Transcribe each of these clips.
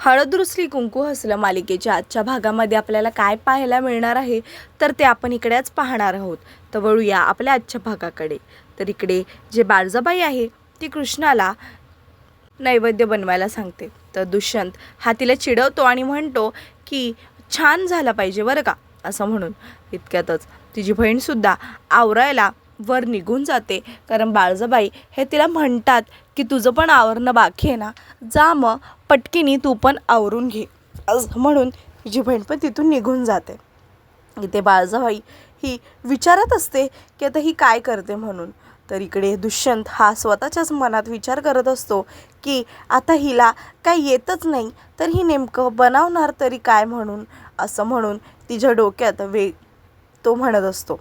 हळद रुसली कुंकू हसलं मालिकेच्या आजच्या भागामध्ये आपल्याला काय पाहायला मिळणार आहे तर ते आपण इकडेच पाहणार आहोत. तर वळूया आपल्या आजच्या भागाकडे. तर इकडे जे बाळजाबाई आहे ती कृष्णाला नैवेद्य बनवायला सांगते. तर दुष्यंत हा तिला चिडवतो आणि म्हणतो की छान झाला पाहिजे बरं का? असं म्हणून. इतक्यातच तिची बहीणसुद्धा आवरायला वर निघून जाते. कारण बाळजाबाई हे तिला म्हणतात की तुझं पण आवरणं बाकी आहे ना? जा मग पटकीनी तू पण आवरून घे. असं म्हणून तिची बहीण पण तिथून निघून जाते. इथे बाळजाबाई ही विचारत असते की आता ही काय करते म्हणून? तर इकडे दुष्यंत हा स्वतःच्याच मनात विचार करत असतो की आता हिला काय येतच नाही तर ही नेमकं बनवणार तरी काय म्हणून? असं म्हणून तिच्या डोक्यात वे तो म्हणत असतो.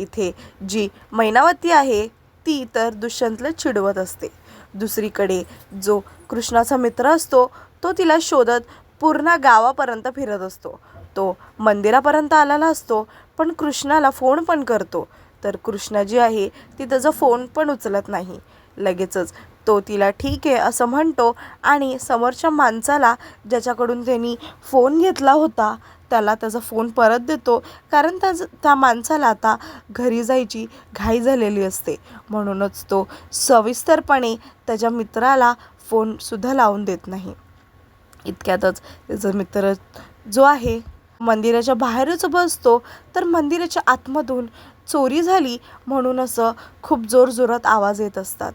इथे. जी मैनावती आहे ती तर दुष्यंतला चिडवत असते. दुसरीकडे जो कृष्णाचा मित्र असतो तो तिला शोधत पूर्ण गावापर्यंत फिरत असतो. तो मंदिरापर्यंत आलेला असतो पण कृष्णाला फोन पण करतो. तर कृष्णा जी आहे ती त्याचा फोन पण उचलत नाही. लगेचच तो तिला ठीक आहे असं म्हणतो आणि समोरच्या माणसाला ज्याच्याकडून त्यांनी फोन घेतला होता त्याला त्याचा फोन परत देतो. कारण त्या त्या माणसाला आता घरी जायची घाई झालेली असते. म्हणूनच तो सविस्तरपणे त्याच्या मित्राला फोनसुद्धा लावून देत नाही. इतक्यातच त्याचा मित्र जो आहे मंदिराच्या बाहेरच बसतो तर मंदिराच्या आतमधून चोरी झाली म्हणून असं खूप जोरजोरात आवाज येत असतात.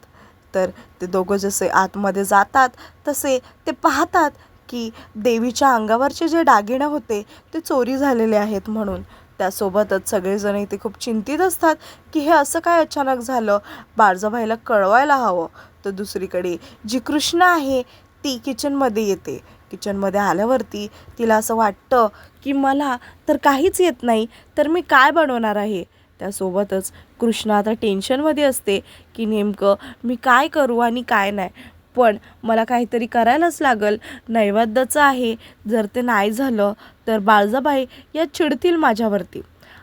तर ते दोघं जसे आतमध्ये जातात तसे ते पाहतात की देवीच्या अंगावरचे जे दागिने होते ते चोरी झालेले आहेत म्हणून. त्यासोबतच सगळेजण इथे खूप चिंतित असतात की हे असं काय अचानक झालं? बाळजाबाईला कळवायला हवं. तर दुसरीकडे जी कृष्ण आहे ती किचनमध्ये येते. किचनमध्ये आल्यावरती तिला असं वाटतं की मला तर काहीच येत नाही तर मी काय बनवणार आहे? त्यासोबतच कृष्ण आता टेन्शनमध्ये असते की नेमकं मी काय करू आणि काय नाही. पण मला काहीतरी करायलाच लागल. नैवेद्याचं आहे. जर ते नाही झालं तर बाळजाबाई या चिडतील माझ्यावरती.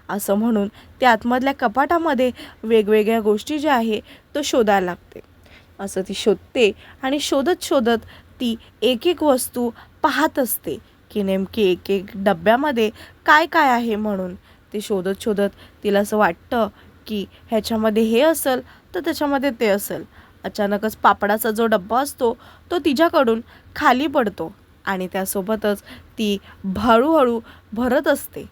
असं म्हणून त्या आतमधल्या कपाटामध्ये वेगवेगळ्या गोष्टी ज्या आहे तो शोधायला लागते. असं ती शोधते आणि शोधत शोधत ती एक एक वस्तू पाहत असते की नेमकी एक एक डब्यामध्ये काय काय आहे म्हणून. ते शोधत शोधत तिला असं वाटतं की ह्याच्यामध्ये हे असेल तर त्याच्यामध्ये ते असेल. अचानकच पापडाचा जो डब्बा असतो तो तिच्याकडून खाली पडतो आणि त्यासोबतच ती हळूहळू भरत असते.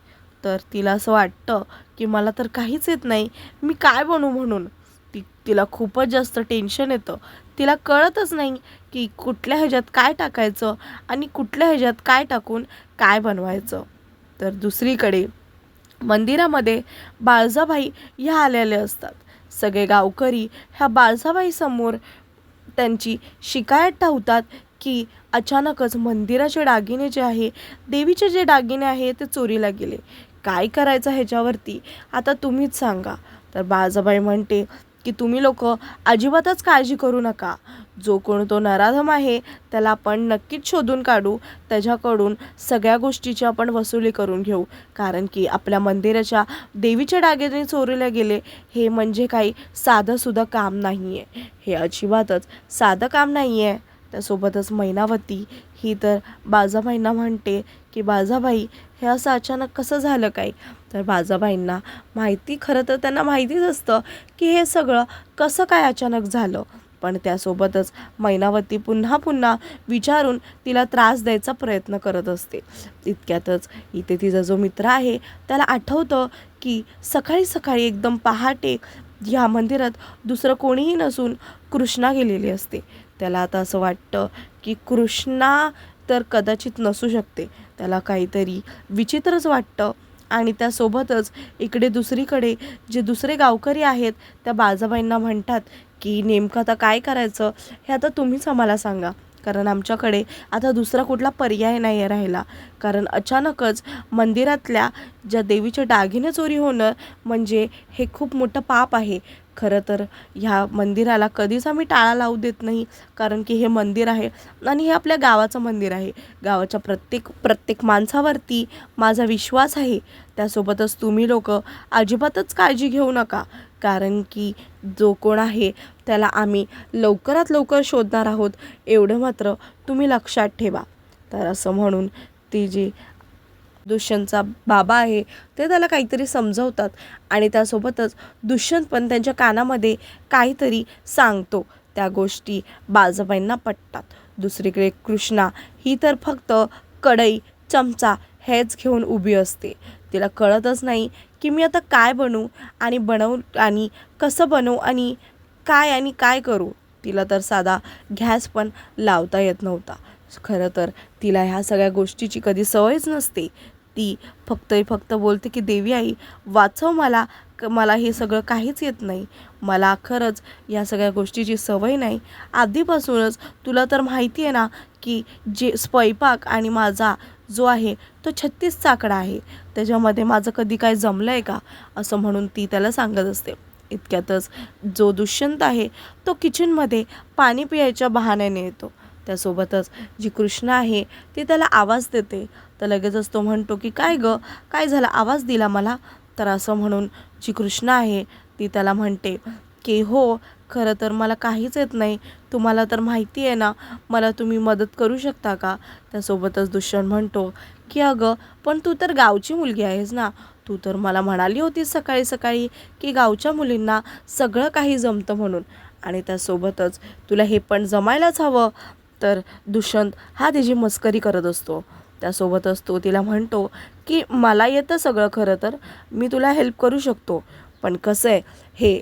तर तिला असं वाटतं की मला तर काहीच येत नाही मी काय बनू म्हणून? ती तिला खूपच जास्त टेन्शन येतं. तिला कळतच नाही की कुठल्या ह्याच्यात काय टाकायचं आणि कुठल्या ह्याच्यात काय टाकून काय बनवायचं. तर दुसरीकडे मंदिरामध्ये बाळजाबाई ह्या आलेल्या असतात. सगळे गावकरी ह्या बाळसाबाईसमोर त्यांची शिकायत ठेवतात की अचानकच मंदिराचे दागिने जे आहे देवीचे जे दागिने आहे ते चोरीला गेले. काय करायचं ह्याच्यावरती? आता तुम्हीच सांगा. तर बाळजाबाई म्हणते की तुम्ही लोक अजिबातच काळजी करू नका. जो कोण तो नराधम आहे त्याला आपण नक्कीच शोधून काढू. त्याच्याकडून सगळ्या गोष्टीची आपण वसुली करून घेऊ. कारण की आपल्या मंदिराच्या देवीच्या डागेने चोरीला गेले हे म्हणजे काही साधंसुद्धा काम नाही आहे हे अजिबातच साधं काम नाही आहे त्यासोबतच मैनावती ही तर बाजाबाईंना म्हणते की बाजाबाई हे असं अचानक कसं झालं काय? तर बाजाबाईंना माहिती खरं तर त्यांना माहितीच असतं की हे सगळं कसं काय अचानक झालं. पण त्यासोबतच मैनावती पुन्हा पुन्हा विचारून तिला त्रास द्यायचा प्रयत्न करत असते. इतक्यातच इथे तिचा जो मित्र आहे त्याला आठवतं की सकाळी सकाळी एकदम पहाटे ह्या मंदिरात दुसरं कोणीही नसून कृष्णा गेलेली असते. त्याला आता असं वाटतं की कृष्णा तर कदाचित नसू शकते. त्याला काहीतरी विचित्रच वाटतं. आणि त्यासोबतच इकडे दुसरीकडे जे दुसरे गावकरी आहेत त्या बाजाबाईंना म्हणतात की नेमकं आता काय करायचं हे आता तुम्हीच आम्हाला सांगा. कारण आमच्याकडे आता दुसरा कुठला पर्याय नाही आहे राहिला कारण अचानकच मंदिरातल्या ज्या देवीचे दागिने चोरी होणं म्हणजे हे खूप मोठं पाप आहे. खरं तर ह्या मंदिराला कधीच आम्ही टाळा लावू देत नाही. कारण की हे मंदिर आहे आणि हे आपल्या गावाचं मंदिर आहे. गावाच्या प्रत्येक प्रत्येक माणसावरती माझा विश्वास आहे. त्यासोबतच तुम्ही लोक अजिबातच काळजी घेऊ नका. कारण की जो कोण आहे त्याला आम्ही लवकरात लवकर शोधणार आहोत. एवढं मात्र तुम्ही लक्षात ठेवा. तर असं म्हणून ती जी दुष्यंतचा बाबा आहे ते त्याला काहीतरी समजवतात आणि त्यासोबतच दुष्यंत पण त्यांच्या कानामध्ये काहीतरी सांगतो. त्या गोष्टी बाजबाईंना पटतात. दुसरीकडे कृष्णा ही तर फक्त कढई चमचा हेच घेऊन उभी असते. तिला कळतच नाही की मी आता काय बनवू आणि बनवू आणि कसं बनवू आणि काय आणि काय करू? तिला तर साधा गॅस पण लावता येत नव्हता. खरं तर तिला ह्या सगळ्या गोष्टीची कधी सवयच नसते. ती फक्त फक्त बोलते की देवी आई वाचव मला. क मला हे सगळं काहीच येत नाही. मला खरंच या सगळ्या गोष्टीची सवय नाही. आधीपासूनच तुला तर माहिती आहे ना की जे स्वयंपाक आणि माझा जो आहे तो छत्तीस चाकडा आहे. त्याच्यामध्ये माझं कधी काय जमलं आहे का? असं म्हणून ती त्याला सांगत असते. इतक्यातच जो दुष्यंत आहे तो किचनमध्ये पाणी प्यायच्या बहाण्याने येतो. त्यासोबतच जी कृष्णा आहे ती त्याला आवाज देते. तर लगेचच तो म्हणतो की काय गं? काय झालं? आवाज दिला मला? तर असं म्हणून जी कृष्णा आहे ती त्याला म्हणते की हो खरं तर मला काहीच येत नाही. तुम्हाला तर माहिती आहे ना मला तुम्ही मदत करू शकता का? त्यासोबतच दुष्यंत म्हणतो की अगं पण तू तर गावची मुलगी आहेस ना. तू तर मला म्हणाली होतीस सकाळी सकाळी की गावच्या मुलींना सगळं काही जमतं म्हणून. आणि त्यासोबतच तुला हे पण जमायलाच हवं. तर दुष्यंत हा तिची मस्करी करत असतो. त्यासोबतच तो तिला म्हणतो की मला येतं सगळं खरं तर. मी तुला हेल्प करू शकतो. पण कसं आहे हे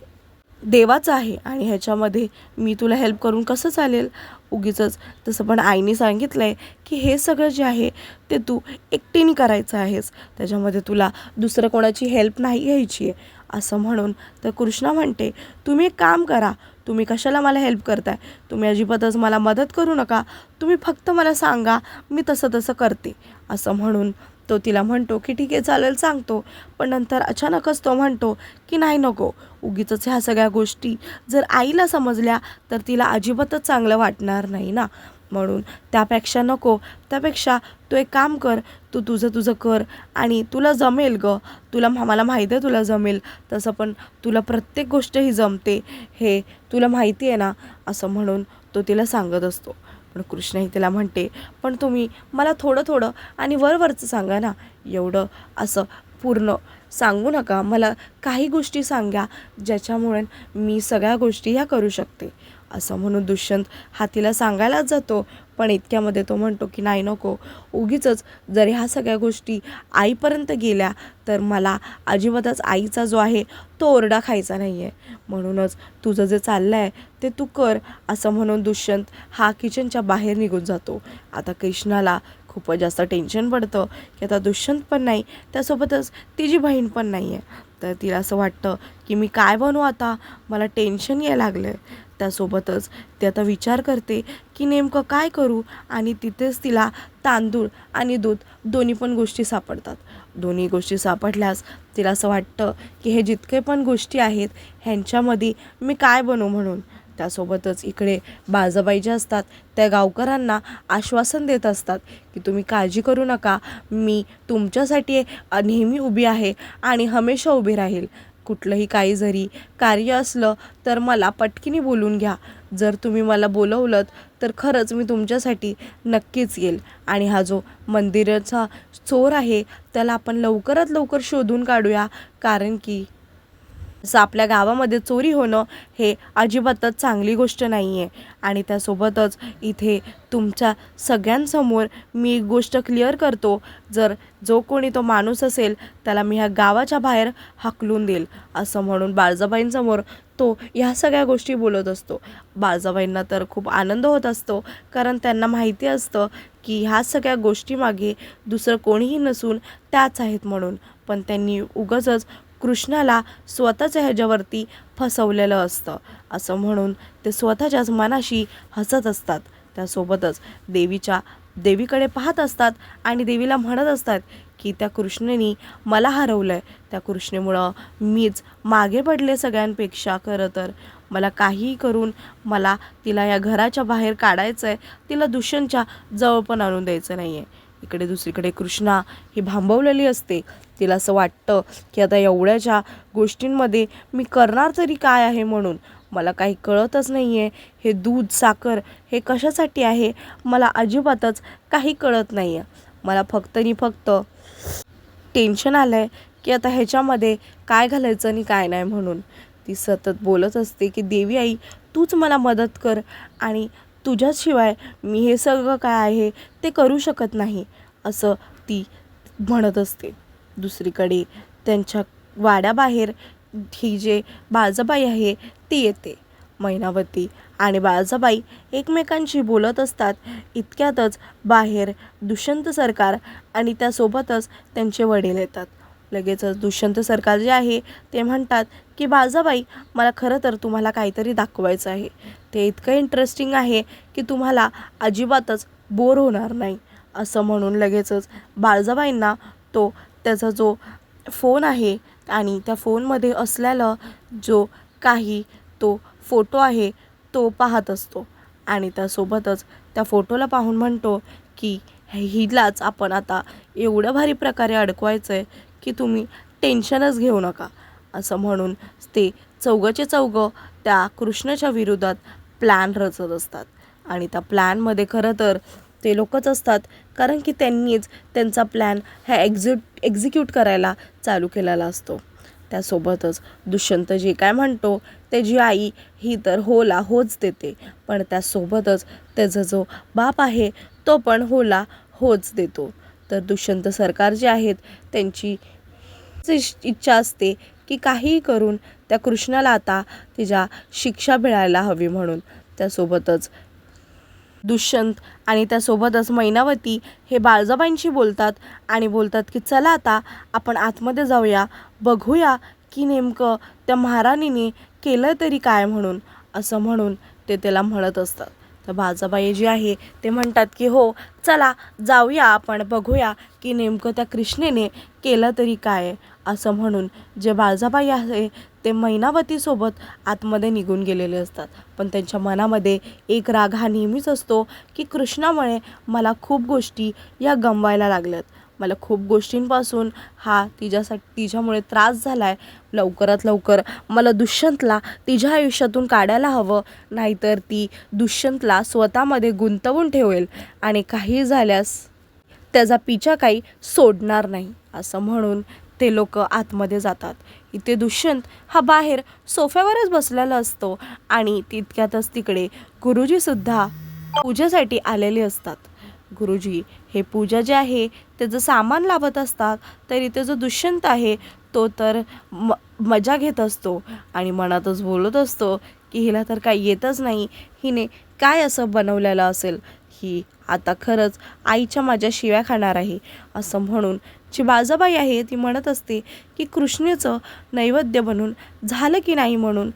देवाचं आहे आणि ह्याच्यामध्ये मी तुला हेल्प करून कसं चालेल? उगीच तसं पण आईने सांगितलं आहे की हे सगळं जे आहे ते तू एकटीने करायचं आहेस. त्याच्यामध्ये तुला दुसरं कोणाची हेल्प नाही घ्यायची आहे. असं म्हणून तर कृष्णा म्हणते तुम्ही एक काम करा. तुम्ही कशाला मला हेल्प करताय? तुम्ही अजिबातच मला मदत करू नका. तुम्ही फक्त मला सांगा मी तसं तसं करते. असं म्हणून तो तिला म्हणतो की ठीक आहे चालेल सांगतो. पण नंतर अचानकच तो म्हणतो की नाही नको उगीच ह्या सगळ्या गोष्टी जर आईला समजल्या तर तिला अजिबातच चांगलं वाटणार नाही ना. म्हणून त्यापेक्षा नको. त्यापेक्षा तू एक काम कर तू तुझं तुझं कर आणि तुला जमेल ग. तुला मला माहिती आहे तुला जमेल. तसं पण तुला प्रत्येक गोष्ट ही जमते. हे तुला माहिती आहे ना असं म्हणून तो तिला सांगत असतो. पण कृष्णही तिला म्हणते पण तुम्ही मला थोडं थोडं आणि वरवरचं सांगा ना एवढं असं पूर्ण सांगू नका. मला काही गोष्टी सांगा ज्याच्यामुळे मी सगळ्या गोष्टी ह्या करू शकते. असं म्हणून दुष्यंत हा तिला सांगायलाच जातो. पण इतक्यामध्ये तो म्हणतो की नाही नको. उगीच जर ह्या सगळ्या गोष्टी आईपर्यंत गेल्या तर मला अजिबातच आईचा जो आहे तो ओरडा खायचा नाही आहे म्हणूनच तुझं जे चाललं आहे ते तू कर असं म्हणून दुष्यंत हा किचनच्या बाहेर निघून जातो. आता कृष्णाला खूपच जास्त टेन्शन पडतं की आता दुष्यंत पण नाही त्यासोबतच तिची बहीण पण नाही आहे तर तिला असं वाटतं की मी काय बनवू आता? मला टेन्शन यायला लागलं आहे त्यासोबतच ती आता विचार करते की नेमकं काय करू? आणि तिथेच तिला तांदूळ आणि दूध दोन्ही पण गोष्टी सापडतात. दोन्ही गोष्टी सापडल्यास तिला असं वाटतं की हे जितके पण गोष्टी आहेत ह्यांच्यामध्ये मी काय बनवू म्हणून? त्यासोबतच इकडे बाजाबाई ज्या असतात त्या गावकऱ्यांना आश्वासन देत असतात की तुम्ही काळजी करू नका. मी तुमच्यासाठी नेहमी उभी आहे आणि हमेशा उभी राहील. कुठलंही काही जरी कार्य असलं तर मला पटकीने बोलून घ्या. जर तुम्ही मला बोलवलं तर खरंच मी तुमच्यासाठी नक्कीच येईल. आणि हा जो मंदिराचा चोर आहे त्याला आपण लवकरात लवकर शोधून काढूया. कारण की असं आपल्या गावामध्ये चोरी होणं हे अजिबातच चांगली गोष्ट नाही आहे आणि त्यासोबतच इथे तुमच्या सगळ्यांसमोर मी एक गोष्ट क्लिअर करतो. जर जो कोणी तो माणूस असेल त्याला मी ह्या गावाच्या बाहेर हाकलून देईल. असं म्हणून बाळजाबाईंसमोर तो ह्या सगळ्या गोष्टी बोलत असतो. बाळजाबाईंना तर खूप आनंद होत असतो. कारण त्यांना माहिती असतं की ह्या सगळ्या गोष्टीमागे दुसरं कोणीही नसून त्याच आहेत म्हणून. पण त्यांनी उगचच कृष्णाला स्वतःच्या ह्याच्यावरती फसवलेलं असतं. असं म्हणून ते स्वतःच्याच मनाशी हसत असतात. त्यासोबतच देवीच्या देवीकडे पाहत असतात आणि देवीला म्हणत असतात की त्या कृष्णेनी मला हरवलं आहे त्या कृष्णेमुळं मीच मागे पडले सगळ्यांपेक्षा खरं तर. मला काहीही करून मला तिला या घराच्या बाहेर काढायचं आहे तिला दुष्यंतच्या जवळ पण आणून द्यायचं नाही आहे इकडे दुसरीकडे कृष्णा ही भांबवलेली असते. तिला असं वाटतं की आता एवढ्याच्या गोष्टींमध्ये मी करणार तरी काय आहे म्हणून? मला काही कळतच नाही आहे हे दूध साखर हे कशासाठी आहे? मला अजिबातच काही कळत नाही आहे मला फक्त आणि फक्त टेन्शन आलं आहे की आता ह्याच्यामध्ये काय घालायचं आणि काय नाही म्हणून. ती सतत बोलत असते की देवी आई तूच मला मदत कर आणि तुझ्याशिवाय मी हे सगळं काय आहे ते करू शकत नाही असं ती म्हणत असते. दुसरीकडे त्यांच्या वाड्याबाहेर ही जे बाळजाबाई आहे ती येते. मैनावती आणि बाळजाबाई एकमेकांशी बोलत असतात. इतक्यातच बाहेर दुष्यंत सरकार आणि त्यासोबतच त्यांचे वडील येतात. लगेचच दुष्यंत सरकार जे आहे ते म्हणतात की बाळजाबाई मला खरं तर तुम्हाला काहीतरी दाखवायचं आहे. ते इतकं इंटरेस्टिंग आहे की तुम्हाला अजिबातच बोर होणार नाही. असं म्हणून लगेचच बाळजाबाईंना तो त्याचा जो फोन आहे आणि त्या फोनमध्ये असलेला जो काही तो फोटो आहे तो पाहत असतो. आणि त्यासोबतच त्या फोटोला पाहून म्हणतो की हिलाच आपण आता एवढं भारी प्रकारे अडकवायचं आहे की तुम्ही टेन्शनच घेऊ नका. असं म्हणून ते चौघंचे चौघं त्या कृष्णाच्या विरोधात प्लॅन रचत असतात. आणि त्या प्लॅनमध्ये खरं तर ते लोकच असतात. कारण की त्यांनीच त्यांचा प्लॅन हा एक्झिट एक्झिक्यूट करायला चालू केलेला असतो. त्यासोबतच दुष्यंत जे काय म्हणतो त्याची आई ही तर होला होच देते. पण त्यासोबतच त्याचा जो बाप आहे तो पण होला होच देतो. तर दुष्यंत सरकार जे आहेत त्यांची इच्छा असते की काहीही करून त्या कृष्णाला आता तिच्या शिक्षा मिळायला हवी म्हणून. त्यासोबतच दुष्यंत आणि त्यासोबतच मैनावती हे बाळजाबाईंशी बोलतात आणि बोलतात की चला आता आपण आतमध्ये जाऊया बघूया की नेमकं त्या महाराणीने केलं तरी काय म्हणून असं म्हणून ते त्याला म्हणत असतात. तर बाळजाबाई जी आहे ते म्हणतात की हो चला जाऊया आपण बघूया की नेमकं त्या कृष्णेने केलं तरी काय. असं म्हणून जे बाळजाबाई आहे ते मैनावतीसोबत आतमध्ये निघून गेलेले असतात. पण त्यांच्या मनामध्ये एक राग हा नेहमीच असतो की कृष्णामुळे मला खूप गोष्टी या गमवायला लागल्यात. मला खूप गोष्टींपासून हा तिच्यासाठी तिच्यामुळे त्रास झाला आहे लवकरात लवकर मला दुष्यंतला तिच्या आयुष्यातून काढायला हवं नाहीतर ती दुष्यंतला स्वतःमध्ये गुंतवून ठेवेल आणि काही झाल्यास त्याचा पिछा काही सोडणार नाही असं म्हणून ते लोक आतमध्ये जातात. इथे दुष्यंत हा बाहेर सोफ्यावरच बसलेला असतो आणि तितक्यातच तिकडे गुरुजीसुद्धा पूजेसाठी आलेले असतात. गुरुजी हे पूजा जे आहे त्याचं सामान लावत असतात तर इथे जो दुष्यंत आहे तो तर म मजा घेत असतो आणि मनातच बोलत असतो की हिला तर काही येतच नाही. हिने काय असं बनवलेलं असेल? ही आता खरंच आईच्या माझ्या शिव्या खाणार आहे. असं म्हणून जी बाजाबाई आहे ती म्हणत असते की कृष्णेचं नैवेद्य बनून झालं की नाही म्हणून?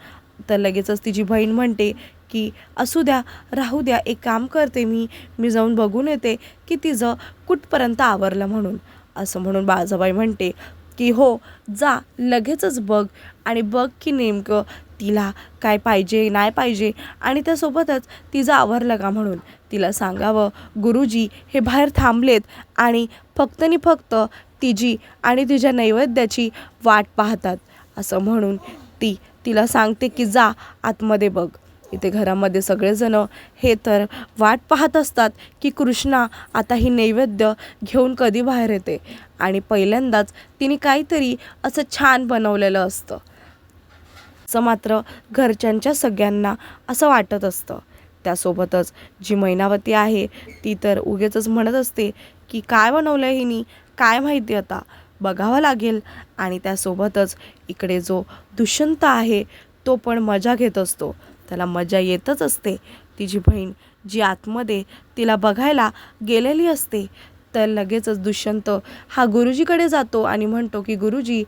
तर लगेचच तिची बहीण म्हणते की असू द्या राहू द्या एक काम करते मी. मी जाऊन बघून येते की तिचं कुठपर्यंत आवरलं म्हणून. असं म्हणून बाजाबाई म्हणते की हो जा लगेचच बघ आणि बघ की नेमकं तिला काय पाहिजे नाही पाहिजे आणि त्यासोबतच तिचं आवरलं का म्हणून? तिला सांगावं गुरुजी हे बाहेर थांबलेत आणि फक्त आणि फक्त तिची आणि तिच्या नैवेद्याची वाट पाहतात. असं म्हणून ती तिला सांगते की जा आतमध्ये बघ. इथे घरामध्ये सगळेजणं हे तर वाट पाहत असतात की कृष्णा आता ही नैवेद्य घेऊन कधी बाहेर येते? आणि पहिल्यांदाच तिने काहीतरी असं छान बनवलेलं असतं. असं मात्र घरच्यांच्या सगळ्यांना असं वाटत असतं. त्यासोबतच जी मैनावती आहे ती तर उगेच म्हणत असते की काय बनवलं आहे हिनी? काय माहिती आता? बघावं लागेल. आणि त्यासोबतच इकडे जो दुष्यंत आहे तो पण मजा घेत असतो. त्याला मजा येतच असते. तिची बहीण जी आतमध्ये तिला बघायला गेलेली असते तर लगेचच दुष्यंत हा गुरुजीकडे जातो आणि म्हणतो की गुरुजी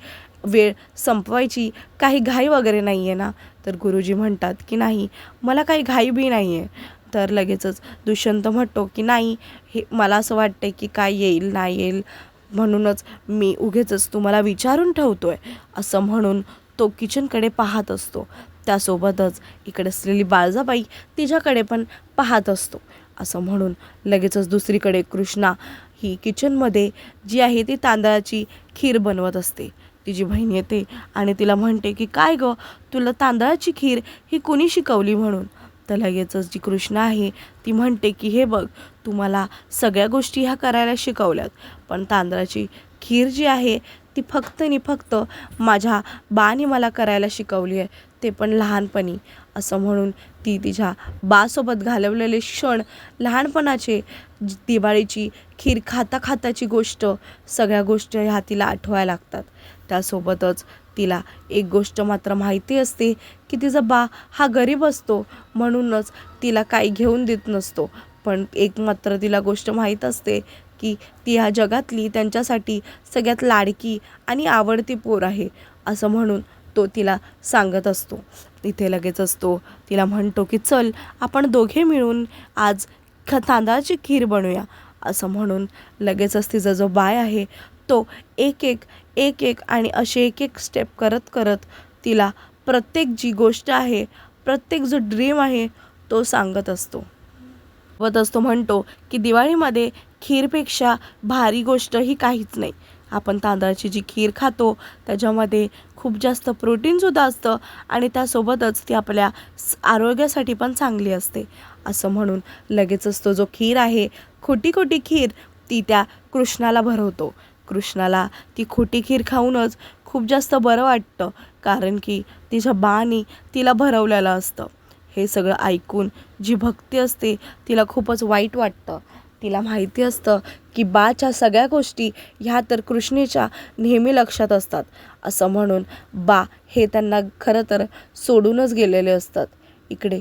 वेळ संपवायची काही घाई वगैरे नाही आहे ना? तर गुरुजी म्हणतात की नाही मला काही घाई बी नाही आहे तर लगेचच दुष्यंत म्हणतो की नाही हे मला असं वाटतं की काय येईल नाही येईल. म्हणूनच मी उगेचच तुम्हाला विचारून ठेवतो आहे असं म्हणून तो किचनकडे पाहत असतो. त्यासोबतच इकडे असलेली बाळजाबाई तिच्याकडे पण पाहत असतो. असं म्हणून लगेचच दुसरीकडे कृष्णा ही किचनमध्ये जी आहे ती तांदळाची खीर बनवत असते. तिची बहीण येते आणि तिला म्हणते की काय गं तुला तांदळाची खीर ही कुणी शिकवली म्हणून? तर लगेचच जी कृष्णा आहे ती म्हणते की हे बघ तुम्हाला सगळ्या गोष्टी ह्या करायला शिकवल्यात पण तांदळाची खीर जी आहे ती फक्त आणि फक्त माझ्या बाने मला करायला शिकवली आहे ते पण लहानपणी. असं म्हणून ती तिच्या बासोबत घालवलेले क्षण लहानपणाचे दिवाळीची खीर खाता खाताची गोष्ट सगळ्या गोष्टी ह्या तिला आठवायला लागतात. त्यासोबतच तिला एक गोष्ट मात्र माहिती असते की तिचा बा हा गरीब असतो म्हणूनच तिला काही घेऊन देत नसतो. पण एक मात्र तिला गोष्ट माहीत असते की ती ह्या जगातली त्यांच्यासाठी सगळ्यात लाडकी आणि आवडती पोर आहे असं म्हणून तो तिला सांगत असतो. तिथे लगेच असतो. तिला म्हणतो की चल आपण दोघे मिळून आज ख तांदळाची खीर बनवूया असं म्हणून लगेचच तिचा जो बाय आहे तो एक एक एक एक आणि असे एक एक स्टेप करत करत तिला प्रत्येक जी गोष्ट आहे प्रत्येक जो ड्रीम आहे तो सांगत असतो. सोबत असतो म्हणतो की दिवाळीमध्ये खीरपेक्षा भारी गोष्ट ही काहीच नाही. आपण तांदळाची जी खीर खातो त्याच्यामध्ये खूप जास्त प्रोटीनसुद्धा असतं आणि त्यासोबतच ती आपल्या आरोग्यासाठी पण चांगली असते. असं म्हणून लगेचच तो जो खीर आहे खोटी खोटी खीर ती त्या कृष्णाला भरवतो. कृष्णाला ती खोटी खीर खाऊनच खूप जास्त बरं वाटतं कारण की तिच्या बानी तिला भरवलेलं असतं. हे सगळं ऐकून जी भक्ती असते तिला खूपच वाईट वाटतं. तिला माहिती असतं की बाच्या सगळ्या गोष्टी ह्या तर कृष्णेच्या नेहमी लक्षात असतात. असं म्हणून बा हे त्यांना खरं तर सोडूनच गेलेले असतात. इकडे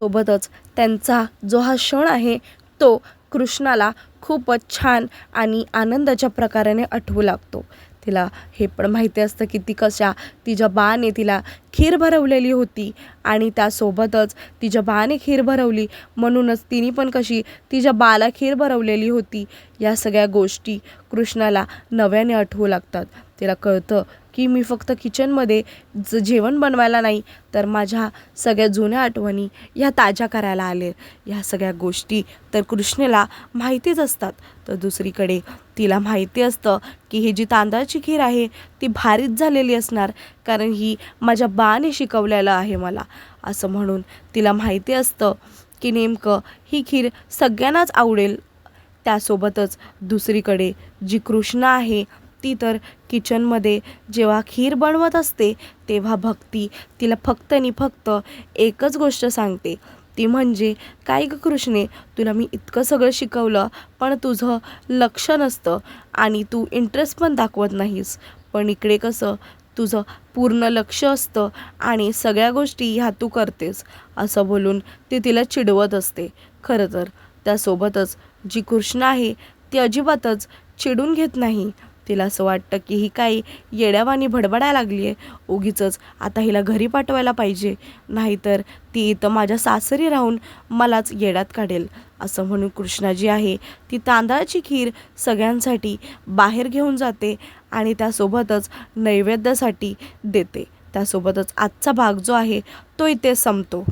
सोबतच त्यांचा जो हा क्षण आहे तो कृष्णाला खूपच छान आणि आनंदाच्या प्रकाराने आठवू लागतो. तिला हे पण माहिती असतं की ती कशा तिच्या बाने तिला खीर भरवलेली होती आणि त्यासोबतच तिच्या बाने खीर भरवली. म्हणूनच तिने पण कशी तिच्या बाला खीर भरवलेली होती. या सगळ्या गोष्टी कृष्णाला नव्याने आठवू लागतात. तिला कळतं की मी फक्त किचनमध्ये ज जेवण बनवायला नाही तर माझ्या सगळ्या जुन्या आठवणी ह्या ताज्या करायला आले. ह्या सगळ्या गोष्टी तर कृष्णेला माहितीच असतात. तर दुसरीकडे तिला माहिती असतं की ही जी तांदळाची खीर आहे ती भारीच झालेली असणार कारण ही माझ्या बाने शिकवलेलं आहे मला. असं म्हणून तिला माहिती असतं की नेमकं ही खीर सगळ्यांनाच आवडेल. त्यासोबतच दुसरीकडे जी कृष्णा आहे ती तर किचनमध्ये जेव्हा खीर बनवत असते तेव्हा भक्ती तिला फक्त आणि फक्त एकच गोष्ट सांगते. ती म्हणजे काय ग कृष्णे तुला मी इतकं सगळं शिकवलं पण तुझं लक्ष नसतं आणि तू इंटरेस्ट पण दाखवत नाहीस. पण इकडे कसं तुझं पूर्ण लक्ष असतं आणि सगळ्या गोष्टी ह्या तू करतेस. असं बोलून ती तिला चिडवत असते. खरं तर त्यासोबतच जी कृष्ण आहे ती अजिबातच चिडून घेत नाही. तिला असं वाटतं की ही काही येड्यावानी भडबडायला लागली आहे उगीचच. आता हिला घरी पाठवायला पाहिजे. नाहीतर ती इथं माझ्या सासरी राहून मलाच येड्यात काढेल असं म्हणून कृष्णा जी आहे. ती तांदळाची खीर सगळ्यांसाठी बाहेर घेऊन जाते आणि त्यासोबतच नैवेद्यासाठी देते. त्यासोबतच आजचा भाग जो आहे तो इथे संपतो.